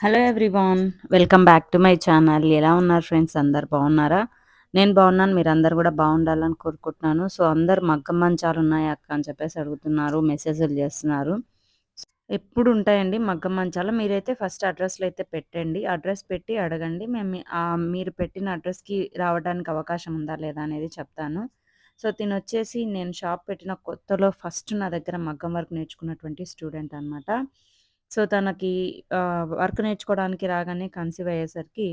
Hello everyone welcome back to my channel ఎలా ఉన్నారు friends అందరు బాగున్నారా? నేను బాగున్నాను. మీరు అందరు కూడా బాగుండాలని కోరుకుంటున్నాను. సో అందరు మగ్గం మంచాలు ఉన్నాయి అక్క అని చెప్పేసి అడుగుతున్నారు మెసేజ్లు చేస్తున్నారు. ఎప్పుడు ఉంటాయండి మగ్గం మంచాలు? మీరైతే ఫస్ట్ అడ్రస్లో అయితే పెట్టండి. అడ్రస్ పెట్టి అడగండి. మేము మీరు పెట్టిన అడ్రస్కి రావడానికి అవకాశం ఉందా లేదా అనేది చెప్తాను. సో తిను వచ్చేసి నేను షాప్ పెట్టిన కొత్తలో ఫస్ట్ నా దగ్గర మగ్గం వర్క్ నేర్చుకున్నటువంటి స్టూడెంట్ అనమాట సో, తనకి వర్క్ నేర్చుకోవడానికి రాగానే కన్సీవ్ అయ్యేసరికి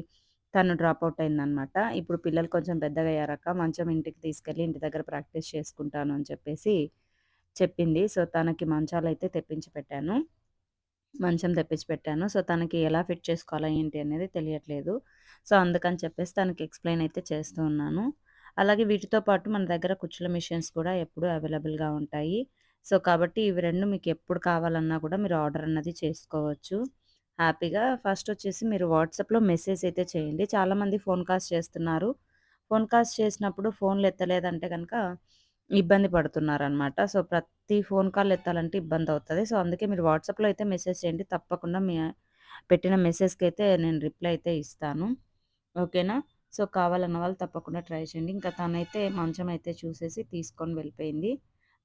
తను డ్రాప్ అవుట్ అయిందనమాట. ఇప్పుడు పిల్లలు కొంచెం పెద్దగయ్యారక్క. మంచం ఇంటికి తీసుకెళ్ళి ఇంటి దగ్గర ప్రాక్టీస్ చేసుకుంటాను అని చెప్పేసి చెప్పింది. సో, తనకి మంచాలైతే తెప్పించి పెట్టాను. మంచం తెప్పించి పెట్టాను. సో, తనకి ఎలా ఫిట్ చేసుకోవాలా ఏంటి అనేది తెలియట్లేదు. సో, అందుకని చెప్పేసి తనకి ఎక్స్‌ప్లెయిన్ అయితే చేస్తూ ఉన్నాను. అలాగే వీటితో పాటు మన దగ్గర కుచ్చుల మిషన్స్ కూడా ఎప్పుడూ అవైలబుల్‌గా ఉంటాయి. సో, కాబట్టి ఇవి రెండు మీకు ఎప్పుడు కావాలన్నా కూడా మీరు ఆర్డర్ అన్నది చేసుకోవచ్చు. హ్యాపీగా ఫస్ట్ వచ్చేసి మీరు వాట్సాప్‌లో మెసేజ్ అయితే చేయండి. చాలామంది ఫోన్ కాల్స్ చేస్తున్నారు. ఫోన్ కాల్స్ చేసినప్పుడు ఫోన్‌లు ఎత్తలేదంటే కనుక ఇబ్బంది పడుతున్నారు అనమాట సో, ప్రతి ఫోన్ కాల్ ఎత్తాలంటే ఇబ్బంది అవుతుంది సో, అందుకే మీరు వాట్సాప్‌లో అయితే మెసేజ్ చేయండి. తప్పకుండా మీ పెట్టిన మెసేజ్‌కి అయితే నేను రిప్లై అయితే ఇస్తాను. ఓకేనా? సో, కావాలన్న వాళ్ళు తప్పకుండా ట్రై చేయండి. ఇంకా తనైతే మంచం అయితే చూసేసి తీసుకొని వెళ్ళిపోయింది.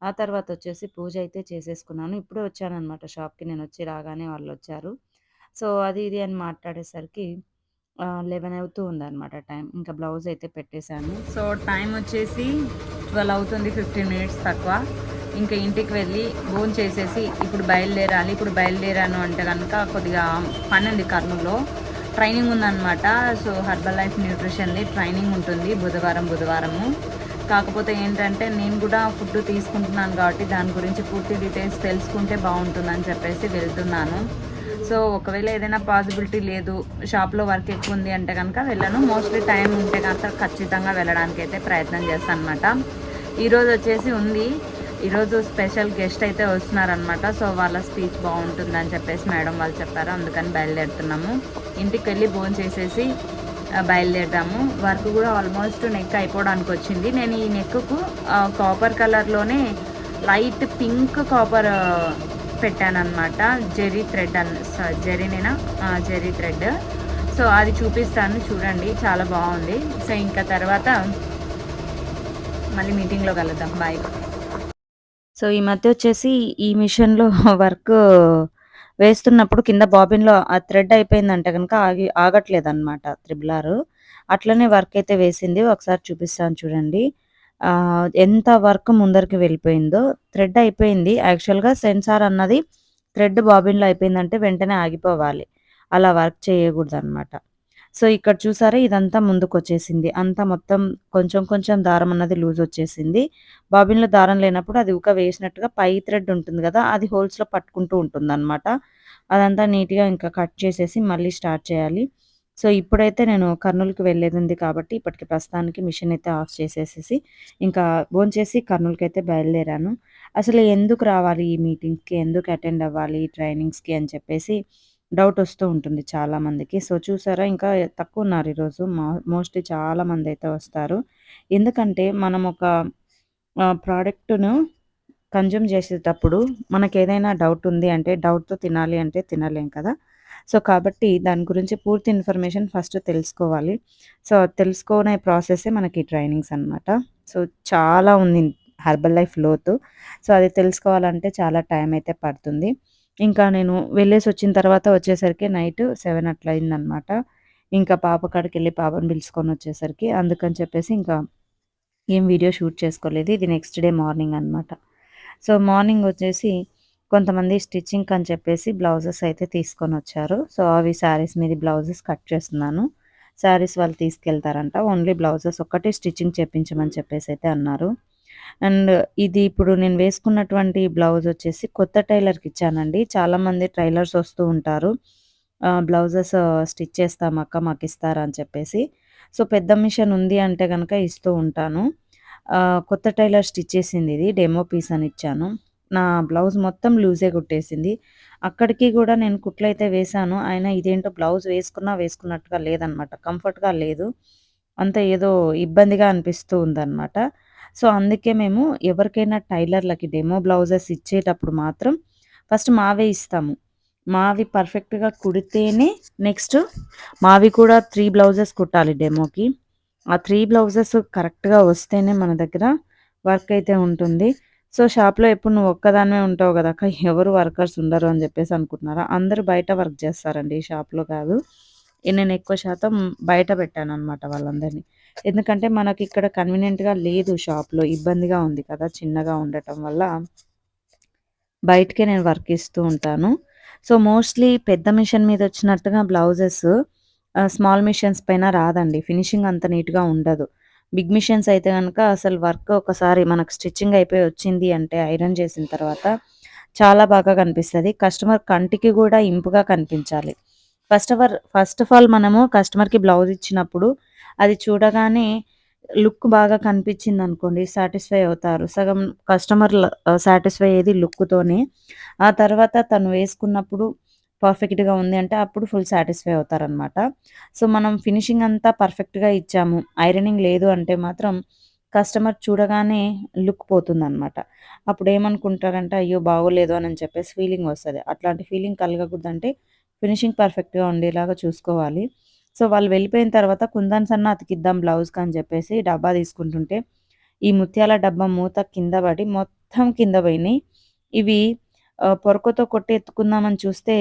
ఆ తర్వాత వచ్చేసి పూజ అయితే చేసేసుకున్నాను. ఇప్పుడే వచ్చానమాట షాప్‌కి. నేను వచ్చి రాగానే వాళ్ళు వచ్చారు సో, అది ఇది అని మాట్లాడేసరికి లెవెన్ అవుతూ ఉందనమాట టైం. ఇంకా బ్లౌజ్ అయితే పెట్టేశాను. సో, టైం వచ్చేసి ట్వెల్వ్ అవుతుంది. ఫిఫ్టీన్ మినిట్స్ తక్కువ. ఇంకా ఇంటికి వెళ్ళి చేసేసి ఇప్పుడు బయలుదేరాలి. ఇప్పుడు బయలుదేరాను అంటే కనుక కొద్దిగా పని ఉంది కర్నూలులో. ట్రైనింగ్ ఉందన్నమాట సో, హర్బల్ లైఫ్ న్యూట్రిషన్‌ది ట్రైనింగ్ ఉంటుంది బుధవారం, బుధవారము. కాకపోతే ఏంటంటే నేను కూడా ఫుడ్ తీసుకుంటున్నాను కాబట్టి దాని గురించి పూర్తి డీటెయిల్స్ తెలుసుకుంటే బాగుంటుందని చెప్పేసి వెళ్తున్నాను. సో ఒకవేళ ఏదైనా పాసిబిలిటీ లేదు షాప్లో వర్క్ ఎక్కువ ఉంది అంటే కనుక వెళ్ళను. మోస్ట్లీ టైం ఉంటే కనుక ఖచ్చితంగా వెళ్ళడానికి అయితే ప్రయత్నం చేస్తాను అనమాట ఈరోజు వచ్చేసి ఉంది. ఈరోజు స్పెషల్ గెస్ట్ అయితే వస్తున్నారనమాట సో వాళ్ళ స్పీచ్ బాగుంటుందని చెప్పేసి మేడం వాళ్ళు చెప్పారు. అందుకని బయలుదేరుతున్నాము. ఇంటికి వెళ్ళి భోజనం చేసేసి బయలుదేరదాము. వర్క్ కూడా ఆల్మోస్ట్ నెక్ అయిపోవడానికి వచ్చింది. నేను ఈ నెక్కు కాపర్ కలర్లోనే లైట్ పింక్ కాపర్ పెట్టాను జెరీ థ్రెడ్ అన్ జెరీనేనా జెరీ థ్రెడ్. సో అది చూపిస్తాను. చూడండి చాలా బాగుంది. సో ఇంకా తర్వాత మళ్ళీ మీటింగ్లో కలుద్దాం. బాయ్. సో ఈ మధ్య వచ్చేసి ఈ మిషన్లో వర్క్ వేస్తున్నప్పుడు కింద బాబిన్‌లో ఆ థ్రెడ్ అయిపోయిందంటే కనుక ఆగి ఆగట్లేదు అనమాట త్రిబుల్ అట్లనే వర్క్ అయితే వేసింది. ఒకసారి చూపిస్తాను చూడండి. ఎంత వర్క్ ముందరికి వెళ్ళిపోయిందో. థ్రెడ్ అయిపోయింది. యాక్చువల్‌గా సెన్సార్ అన్నది థ్రెడ్ బాబిన్‌లో అయిపోయిందంటే వెంటనే ఆగిపోవాలి. అలా వర్క్ చేయకూడదనమాట. సో, ఇక్కడ చూసారా ఇదంతా ముందుకు వచ్చేసింది అంతా మొత్తం కొంచెం కొంచెం దారం అన్నది లూజ్ వచ్చేసింది. బాబిన్‌లో దారం లేనప్పుడు అది ఉక వేసినట్టుగా పై థ్రెడ్ ఉంటుంది కదా అది హోల్స్‌లో పట్టుకుంటూ ఉంటుంది అనమాట అదంతా నీట్‌గా ఇంకా కట్ చేసేసి మళ్ళీ స్టార్ట్ చేయాలి. సో, ఇప్పుడైతే నేను కర్నూలుకి ఉంది కాబట్టి ఇప్పటికి ప్రస్తుతానికి మిషన్ అయితే ఆఫ్ చేసేసేసి ఇంకా భోంచేసి అయితే బయలుదేరాను. అసలు ఎందుకు రావాలి ఈ మీటింగ్స్‌కి? ఎందుకు అటెండ్ అవ్వాలి ఈ ట్రైనింగ్స్‌కి అని చెప్పేసి డౌట్ వస్తూ ఉంటుంది చాలామందికి. సో, చూసారా ఇంకా తక్కువ ఉన్నారు ఈరోజు. మా మోస్ట్‌లీ చాలామంది అయితే వస్తారు. ఎందుకంటే మనం ఒక ప్రోడక్ట్‌ను కన్జ్యూమ్ చేసేటప్పుడు మనకేదైనా డౌట్ ఉంది అంటే డౌట్‌తో తినాలి అంటే తినలేం కదా! సో, కాబట్టి దాని గురించి పూర్తి ఇన్ఫర్మేషన్ ఫస్ట్ తెలుసుకోవాలి. సో, తెలుసుకునే ప్రాసెసే మనకి ట్రైనింగ్స్ అనమాట. సో, చాలా ఉంది హెర్బల్ లైఫ్ లోతు. సో, అది తెలుసుకోవాలంటే చాలా టైం అయితే పడుతుంది. ఇంకా నేను వెళ్ళేసి వచ్చిన తర్వాత వచ్చేసరికి నైట్ సెవెన్ అట్లా అయిందనమాట. ఇంకా పాప కాడికి వెళ్ళి పాపని పిలుచుకొని వచ్చేసరికి అందుకని చెప్పేసి ఇంకా ఏం వీడియో షూట్ చేసుకోలేదు. ఇది నెక్స్ట్ డే మార్నింగ్ అనమాట. సో, మార్నింగ్ వచ్చేసి కొంతమంది స్టిచ్చింగ్ అని చెప్పేసి బ్లౌజెస్ అయితే తీసుకొని వచ్చారు సో అవి శారీస్ మీద బ్లౌజెస్ కట్ చేస్తున్నాను శారీస్ వాళ్ళు తీసుకెళ్తారంట ఓన్లీ బ్లౌజెస్ ఒక్కటే స్టిచ్చింగ్ చేపించమని చెప్పేసి అయితే అన్నారు అండ్ ఇది ఇప్పుడు నేను వేసుకున్నటువంటి బ్లౌజ్ వచ్చేసి కొత్త టైలర్కి ఇచ్చానండి చాలామంది టైలర్స్ వస్తూ ఉంటారు బ్లౌజెస్ స్టిచ్ చేస్తాం అక్క మాకు ఇస్తారా అని చెప్పేసి సో పెద్ద మిషన్ ఉంది అంటే కనుక ఇస్తూ ఉంటాను కొత్త టైలర్ స్టిచ్ చేసింది ఇది డెమో పీస్ అని ఇచ్చాను నా బ్లౌజ్ మొత్తం లూజే కుట్టేసింది. అక్కడికి కూడా నేను కుట్లయితే వేశాను. అయినా ఇదేంటో బ్లౌజ్ వేసుకున్నా వేసుకున్నట్టుగా లేదనమాట. కంఫర్ట్‌గా లేదు. అంత ఏదో ఇబ్బందిగా అనిపిస్తూ ఉందన్నమాట సో, అందుకే మేము ఎవరికైనా టైలర్‌లకి డెమో బ్లౌజెస్ ఇచ్చేటప్పుడు మాత్రం ఫస్ట్ మావే ఇస్తాము. మావి పర్ఫెక్ట్‌గా కుడితేనే నెక్స్ట్ మావి కూడా త్రీ బ్లౌజెస్ కుట్టాలి డెమోకి. ఆ త్రీ బ్లౌజెస్ కరెక్ట్‌గా వస్తేనే మన దగ్గర వర్క్ అయితే ఉంటుంది. సో, షాప్‌లో ఎప్పుడు నువ్వు ఒక్కదానివే ఉంటావు కదా ఎవరు వర్కర్స్ ఉండరు అని చెప్పేసి అనుకుంటున్నారా? అందరూ బయట వర్క్ చేస్తారండి ఈ షాప్‌లో కాదు. నేను ఎక్కువ శాతం బయట పెట్టాను అనమాట వాళ్ళందరిని. ఎందుకంటే మనకి ఇక్కడ కన్వీనియంట్‌గా లేదు షాప్‌లో. ఇబ్బందిగా ఉంది కదా! చిన్నగా ఉండటం వల్ల బయటకే నేను వర్క్ ఇస్తూ ఉంటాను. సో, మోస్ట్‌లీ పెద్ద మిషన్ మీద వచ్చినట్టుగా బ్లౌజెస్ స్మాల్ మిషన్స్ పైన రాదండి. ఫినిషింగ్ అంత నీట్‌గా ఉండదు. బిగ్ మిషన్స్ అయితే కనుక అసలు వర్క్ ఒకసారి మనకు స్టిచ్చింగ్ అయిపోయి వచ్చింది అంటే ఐరన్ చేసిన తర్వాత చాలా బాగా కనిపిస్తుంది కస్టమర్ కంటికి కూడా ఇంపుగా కనిపించాలి. First hour first of all మనము కస్టమర్‌కి బ్లౌజ్ ఇచ్చినప్పుడు అది చూడగానే లుక్ బాగా కనిపించింది అనుకోండి సాటిస్ఫై అవుతారు. సగం కస్టమర్ సాటిస్ఫై అయ్యేది లుక్‌తోనే. ఆ తర్వాత తను వేసుకున్నప్పుడు పర్ఫెక్ట్‌గా ఉంది అంటే అప్పుడు ఫుల్ సాటిస్ఫై అవుతారనమాట. సో, మనం ఫినిషింగ్ అంతా పర్ఫెక్ట్‌గా ఇచ్చాము. ఐరనింగ్ లేదు అంటే మాత్రం కస్టమర్ చూడగానే లుక్ పోతుందన్నమాట అప్పుడు ఏమనుకుంటారంటే అయ్యో! బాగోలేదు అని చెప్పేసి ఫీలింగ్ వస్తుంది అట్లాంటి ఫీలింగ్ కలగకూడదంటే ఫినిషింగ్ పర్ఫెక్ట్‌గా ఉండేలాగా చూసుకోవాలి. సో, వాళ్ళు వెళ్ళిపోయిన తర్వాత కుందన్స్ అన్న అతికిద్దాం బ్లౌజ్‌కి అని చెప్పేసి డబ్బా తీసుకుంటుంటే, ఈ ముత్యాల డబ్బా మూత కింద పడి మొత్తం కింద పోయినాయి. ఇవి పొరకతో కొట్టి ఎత్తుకుందామని చూస్తే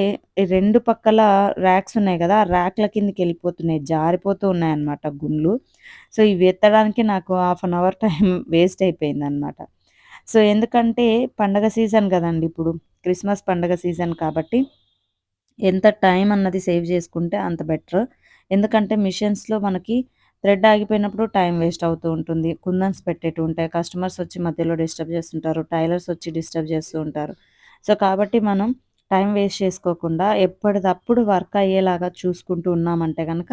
రెండు పక్కల ర్యాక్స్ ఉన్నాయి కదా ఆ ర్యాక్‌ల కిందకెళ్ళిపోతున్నాయి. జారిపోతూ ఉన్నాయన్నమాట గుండ్లు. సో, ఇవి ఎత్తడానికి నాకు half an hour time waste అయిపోయిందనమాట. సో, ఎందుకంటే పండగ సీజన్ కదండి ఇప్పుడు. క్రిస్మస్ పండగ సీజన్ కాబట్టి ఎంత టైం అన్నది సేవ్ చేసుకుంటే అంత బెటర్. ఎందుకంటే మిషన్స్‌లో మనకి థ్రెడ్ ఆగిపోయినప్పుడు టైం వేస్ట్ అవుతూ ఉంటుంది. కుందన్స్ పెట్టేట్టు ఉంటాయి. కస్టమర్స్ వచ్చి మధ్యలో డిస్టర్బ్ చేస్తుంటారు. టైలర్స్ వచ్చి డిస్టర్బ్ చేస్తూ ఉంటారు. సో, కాబట్టి మనం టైం వేస్ట్ చేసుకోకుండా ఎప్పటిదప్పుడు వర్క్ అయ్యేలాగా చూసుకుంటూ ఉన్నామంటే కనుక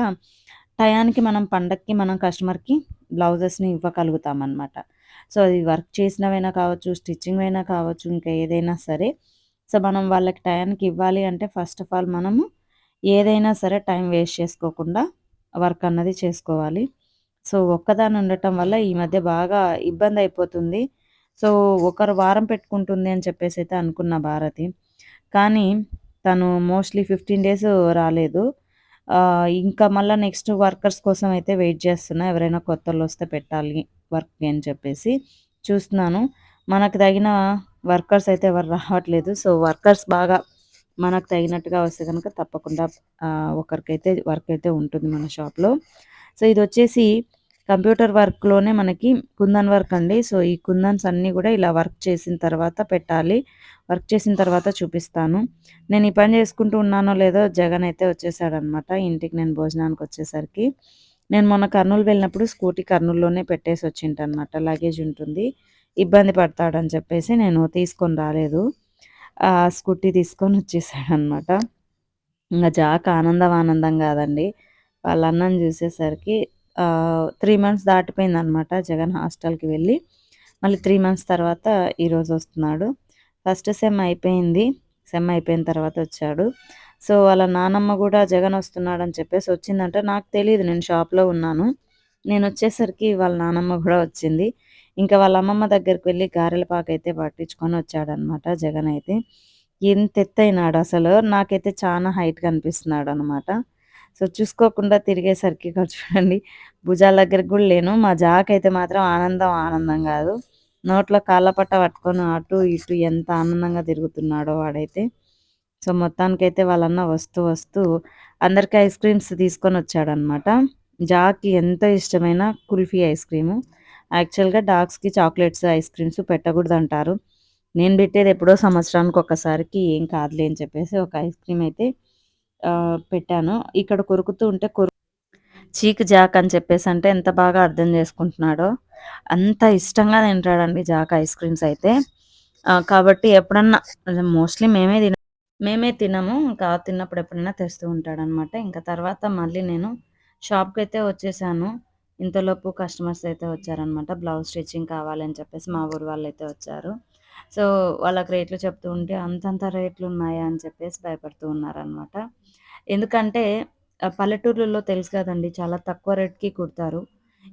టయానికి మనం పండక్కి మనం కస్టమర్‌కి బ్లౌజెస్‌ని ఇవ్వగలుగుతామన్నమాట సో, అది వర్క్ చేసినవైనా కావచ్చు, స్టిచ్చింగ్ అయినా కావచ్చు, ఇంకా ఏదైనా సరే. సో, మనం వాళ్ళకి టయానికి ఇవ్వాలి అంటే ఫస్ట్ ఆఫ్ ఆల్ మనము ఏదైనా సరే టైం వేస్ట్ చేసుకోకుండా వర్క్ అన్నది చేసుకోవాలి. సో, ఒక్కదాన్ని ఉండటం వల్ల ఈ మధ్య బాగా ఇబ్బంది అయిపోతుంది సో, ఒకరు వారం పెట్టుకుంటుంది అని చెప్పేసి అయితే అనుకున్న భారతి. కానీ తను మోస్ట్‌లీ 15 డేస్ రాలేదు. ఇంకా మళ్ళీ నెక్స్ట్ వర్కర్స్ కోసం అయితే వెయిట్ చేస్తున్నా. ఎవరైనా కొత్తలు వస్తే పెట్టాలి వర్క్ అని చెప్పేసి చూస్తున్నాను. మనకు తగిన వర్కర్స్ అయితే ఎవరు రావట్లేదు. సో, వర్కర్స్ బాగా మనకు తగినట్టుగా వస్తే కనుక తప్పకుండా ఒకరికైతే వర్క్ అయితే ఉంటుంది మన షాప్‌లో. సో, ఇది వచ్చేసి కంప్యూటర్ వర్క్‌లోనే మనకి కుందన్ వర్క్ అండి. సో, ఈ కుందన్స్ అన్నీ కూడా ఇలా వర్క్ చేసిన తర్వాత పెట్టాలి. వర్క్ చేసిన తర్వాత చూపిస్తాను. నేను ఈ పని చేసుకుంటూ ఉన్నానో లేదో జగన్ అయితే వచ్చేసాడనమాట. ఇంటికి నేను భోజనానికి వచ్చేసరికి నేను మొన్న కర్నూలు వెళ్ళినప్పుడు స్కూటీ కర్నూలులోనే పెట్టేసి వచ్చింటనమాట. లగేజ్ ఉంటుంది. ఇబ్బంది పడతాడని చెప్పేసి నేను తీసుకొని రాలేదు. స్కూటీ తీసుకొని వచ్చేసాడనమాట. ఇంకా జాక్ ఆనందం ఆనందం కాదండి వాళ్ళ అన్నం చూసేసరికి త్రీ మంత్స్ దాటిపోయిందనమాట జగన్ హాస్టల్‌కి వెళ్ళి. మళ్ళీ త్రీ మంత్స్ తర్వాత ఈరోజు వస్తున్నాడు ఫస్ట్ సెమ్ అయిపోయింది. సెమ్ అయిపోయిన తర్వాత వచ్చాడు. సో, వాళ్ళ నానమ్మ కూడా జగన్ వస్తున్నాడని చెప్పేసి వచ్చిందంట. నాకు తెలియదు నేను షాప్‌లో ఉన్నాను. నేను వచ్చేసరికి వాళ్ళ నానమ్మ కూడా వచ్చింది. ఇంకా వాళ్ళ అమ్మమ్మ దగ్గరికి వెళ్ళి గారెల పాకైతే పట్టించుకొని వచ్చాడనమాట జగన్ అయితే. ఎంత ఎత్తయినాడు అసలు. నాకైతే చాలా హైట్ కనిపిస్తున్నాడనమాట. సో, చూసుకోకుండా తిరిగేసరికి ఇక్కడ చూడండి భుజాల దగ్గరికి కూడా లేను. మా జాక్ అయితే మాత్రం ఆనందం ఆనందం కాదు నోట్లో కాళ్ళ పట్ట పట్టుకొని అటు ఇటు ఎంత ఆనందంగా తిరుగుతున్నాడో వాడైతే. సో, మొత్తానికైతే వాళ్ళన్న వస్తూ వస్తూ అందరికీ ఐస్ క్రీమ్స్ తీసుకొని వచ్చాడనమాట జాక్‌కి ఎంతో ఇష్టమైన కుల్ఫీ ఐస్ క్రీము. యాక్చువల్‌గా డాగ్స్‌కి చాక్లెట్స్, ఐస్ క్రీమ్స్ పెట్టకూడదు అంటారు నేను పెట్టేది ఎప్పుడో సంవత్సరానికి ఒక్కసారికి ఏం కాదులే అని చెప్పేసి ఒక ఐస్ క్రీమ్ అయితే పెట్టాను. ఇక్కడ కొరుకుతూ ఉంటే కొరు చీక్ జాక్ అని చెప్పేసి అంటే ఎంత బాగా అర్థం చేసుకుంటున్నాడో. అంత ఇష్టంగా తింటాడండి జాక్ ఐస్ క్రీమ్స్ అయితే. కాబట్టి ఎప్పుడన్నా మోస్ట్‌లీ మేమే తిన మేమే తినము. ఇంకా తిన్నప్పుడు ఎప్పుడైనా తెస్తూ ఉంటాడనమాట. ఇంకా తర్వాత మళ్ళీ నేను షాప్‌కైతే వచ్చేసాను. ఇంతలోపు కస్టమర్స్ అయితే వచ్చారనమాట. బ్లౌజ్ స్టిచ్చింగ్ కావాలని చెప్పేసి మా ఊరు వాళ్ళైతే వచ్చారు. సో, వాళ్ళకి రేట్లు చెప్తూ ఉంటే అంతంత రేట్లు ఉన్నాయా అని చెప్పేసి భయపడుతూ ఉన్నారనమాట. ఎందుకంటే పల్లెటూర్లలో తెలుసు కదండి చాలా తక్కువ రేట్‌కి కుడతారు.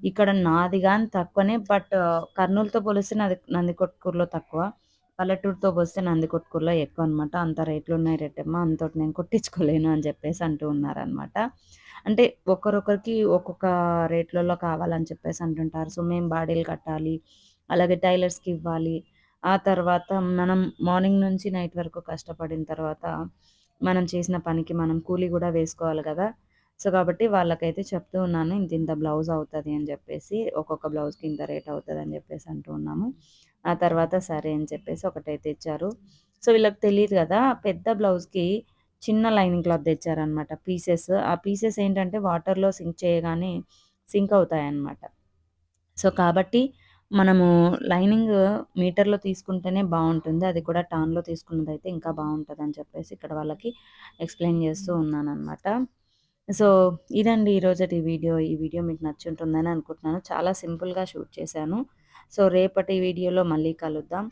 ఇక్కడ నాది కానీ తక్కువనే. బట్ కర్నూలుతో పోలిస్తే నాది నందికొట్కూరులో తక్కువ. పల్లెటూరుతో పోస్తే నందికొట్కూరులో ఎక్కువ అనమాట అంత రేట్లు ఉన్నాయి రేటమ్మ అంతటి నేను కొట్టించుకోలేను అని చెప్పేసి అంటూ ఉన్నారనమాట అంటే ఒక్కరొకరికి ఒక్కొక్క రేట్లలో కావాలని చెప్పేసి అంటుంటారు. సో మేము బాడీలు కట్టాలి అలాగే టైలర్స్కి ఇవ్వాలి. ఆ తర్వాత మనం మార్నింగ్ నుంచి నైట్ వరకు కష్టపడిన తర్వాత మనం చేసిన పనికి మనం కూలీ కూడా వేసుకోవాలి కదా. సో కాబట్టి వాళ్ళకైతే చెప్తూ ఉన్నాను ఇంత ఇంత బ్లౌజ్ అవుతుంది అని చెప్పేసి ఒక్కొక్క బ్లౌజ్కి ఇంత రేట్ అవుతుంది అని చెప్పేసి అంటూ ఉన్నాము. ఆ తర్వాత సరే అని చెప్పేసి ఒకటైతే ఇచ్చారు సో వీళ్ళకి తెలియదు కదా పెద్ద బ్లౌజ్కి చిన్న లైనింగ్ క్లాత్ తెచ్చారనమాట పీసెస్ ఆ పీసెస్ ఏంటంటే వాటర్లో సింక్ చేయగానే సింక్ అవుతాయన్నమాట సో కాబట్టి మనము లైనింగ్ మీటర్‌లో తీసుకుంటేనే బాగుంటుంది అది కూడా టాన్‌లో తీసుకున్నది అయితే ఇంకా బాగుంటుంది అని చెప్పేసి ఇక్కడ వాళ్ళకి ఎక్స్‌ప్లెయిన్ చేస్తూ ఉన్నానమాట సో, ఇదండి ఈరోజటి వీడియో. ఈ వీడియో మీకు నచ్చి ఉంటుందని అనుకుంటున్నాను. చాలా సింపుల్‌గా షూట్ చేశాను. సో, రేపటి వీడియోలో మళ్ళీ కలుద్దాం.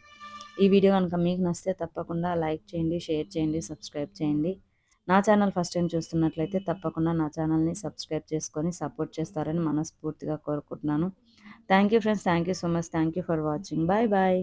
ఈ వీడియో కనుక మీకు నచ్చితే తప్పకుండా లైక్ చేయండి, షేర్ చేయండి, సబ్స్క్రైబ్ చేయండి. నా ఛానల్ ఫస్ట్ టైం చూస్తున్నట్లయితే తప్పకుండా నా ఛానల్‌ని సబ్స్క్రైబ్ చేసుకొని సపోర్ట్ చేస్తారని మనస్ఫూర్తిగా కోరుకుంటున్నాను. Thank you friends. Thank you so much. Thank you for watching. Bye bye.